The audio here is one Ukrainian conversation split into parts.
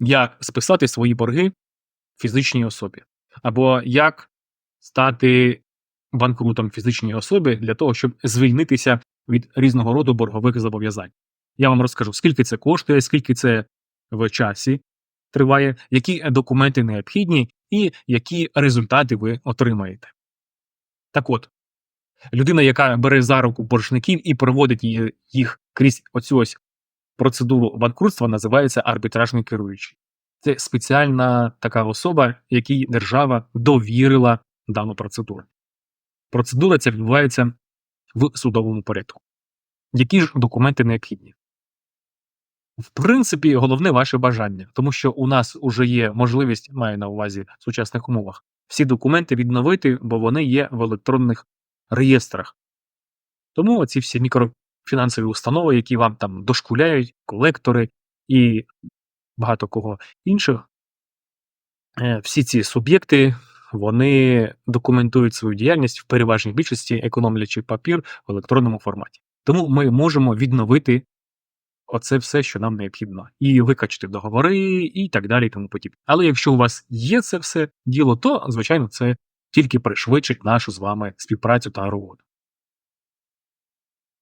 як списати свої борги фізичній особі, або як стати банкрутом фізичній особі для того, щоб звільнитися від різного роду боргових зобов'язань. Я вам розкажу, скільки це коштує, скільки це в часі триває, які документи необхідні і які результати ви отримаєте. Так от, людина, яка бере за руку боржників і проводить їх крізь оцю ось процедуру банкрутства, називається арбітражний керуючий. Це спеціальна така особа, якій держава довірила дану процедуру. Процедура ця відбувається в судовому порядку. Які ж документи необхідні? В принципі, головне ваше бажання, тому що у нас вже є можливість, маю на увазі в сучасних умовах, всі документи відновити, бо вони є в електронних реєстрах. Тому ці всі мікрофінансові установи, які вам там дошкуляють, колектори і багато кого інших, е, всі ці суб'єкти вони документують свою діяльність в переважній більшості, економлячи папір в електронному форматі. Тому ми можемо відновити оце все, що нам необхідно, і викачати договори, і так далі, і тому подібне. Але якщо у вас є це все діло, то звичайно це тільки пришвидшить нашу з вами співпрацю та роботу.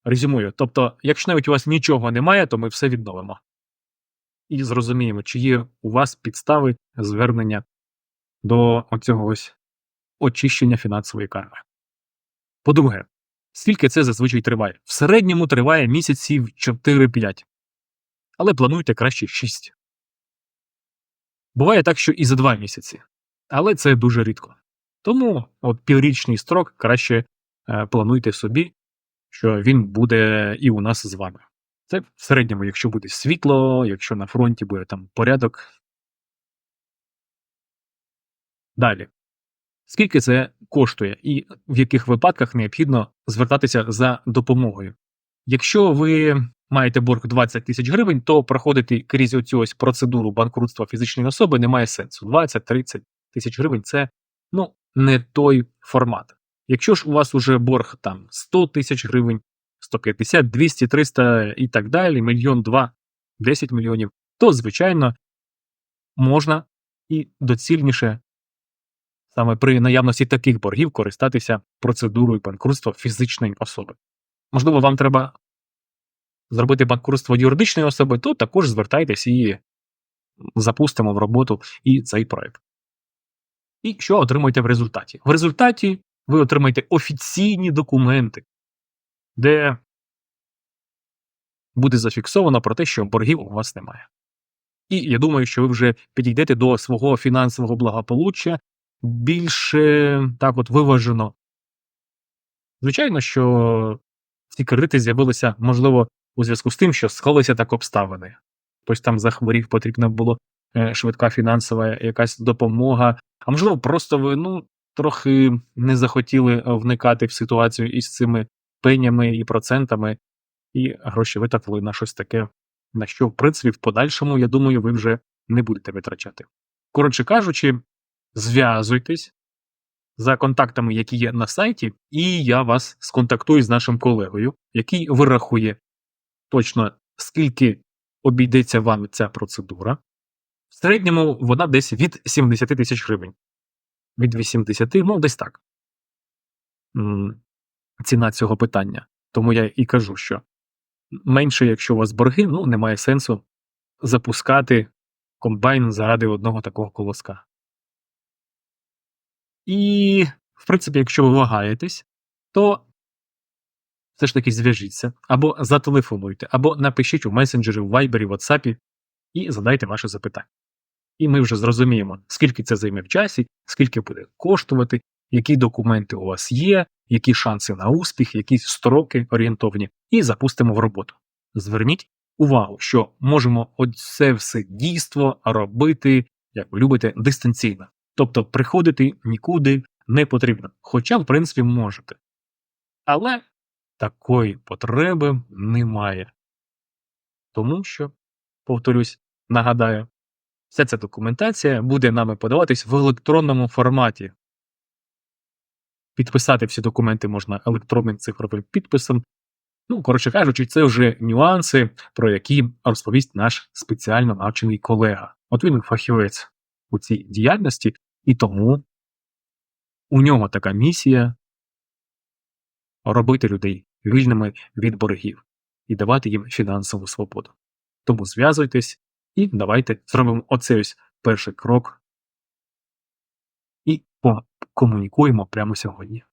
Резюмую, тобто, якщо навіть у вас нічого немає, то ми все відновимо. І зрозуміємо, чи є у вас підстави звернення до оцього ось очищення фінансової карми. По-друге, скільки це зазвичай триває? В середньому триває місяців 4-5. Але плануйте краще 6. Bуває так, що і за 2 місяці. Але це дуже рідко. Тому от піврічний строк краще е, плануйте собі, що він буде і у нас з вами. Це в середньому, якщо буде світло, якщо на фронті буде там порядок. Далі. Скільки це коштує і в яких випадках необхідно звертатися за допомогою? Якщо ви маєте борг 20 тисяч гривень, то проходити крізь оцю ось процедуру банкрутства фізичної особи немає сенсу. 20-30 тисяч гривень це ну, не той формат. Якщо ж у вас уже борг там 100 тисяч гривень, 150, 200, 300 і так далі, мільйон два, 10 мільйонів, то звичайно можна і доцільніше саме при наявності таких боргів користатися процедурою банкрутства фізичної особи. Можливо, вам треба зробити банкрутство юридичної особи, то також звертайтесь і запустимо в роботу і цей проект. І що отримуєте в результаті? В результаті ви отримаєте офіційні документи, де буде зафіксовано про те, що боргів у вас немає. І я думаю, що ви вже підійдете до свого фінансового благополуччя більше так от виважено. Звичайно, що ці кредити з'явилися, можливо, у зв'язку з тим, що склалися так обставини. Хтось там захворів, потрібна була е, швидка фінансова якась допомога. А можливо, просто ви ну, трохи не захотіли вникати в ситуацію із цими пенями і процентами, і гроші витратили на щось таке, на що, в принципі, в подальшому, я думаю, ви вже не будете витрачати. Коротше кажучи, зв'язуйтесь за контактами, які є на сайті, і я вас сконтактую з нашим колегою, який вирахує точно, скільки обійдеться вам ця процедура. В середньому вона десь від 70 тисяч гривень. Від 80, ну десь так. Ціна цього питання. Тому я і кажу, що менше, якщо у вас борги, ну немає сенсу запускати комбайн заради одного такого колоска. І, в принципі, якщо ви вагаєтесь, то все ж таки зв'яжіться, або зателефонуйте, або напишіть у месенджері, в Viber, в WhatsApp і задайте ваше запитання. І ми вже зрозуміємо, скільки це займе в часі, скільки буде коштувати, які документи у вас є, які шанси на успіх, які строки орієнтовні, і запустимо в роботу. Зверніть увагу, що можемо оце все дійство робити, як ви любите, дистанційно. Тобто приходити нікуди не потрібно. Хоча, в принципі, можете. Але такої потреби немає. Тому що, повторюсь, нагадаю, вся ця документація буде нами подаватись в електронному форматі. Підписати всі документи можна електронним цифровим підписом, Ну, коротше кажучи, це вже нюанси, про які розповість наш спеціально навчений колега. От він фахівець у цій діяльності, і тому у нього така місія робити людей вільними від боргів і давати їм фінансову свободу. Тому зв'язуйтесь і давайте зробимо оцей ось перший крок і покомунікуємо прямо сьогодні.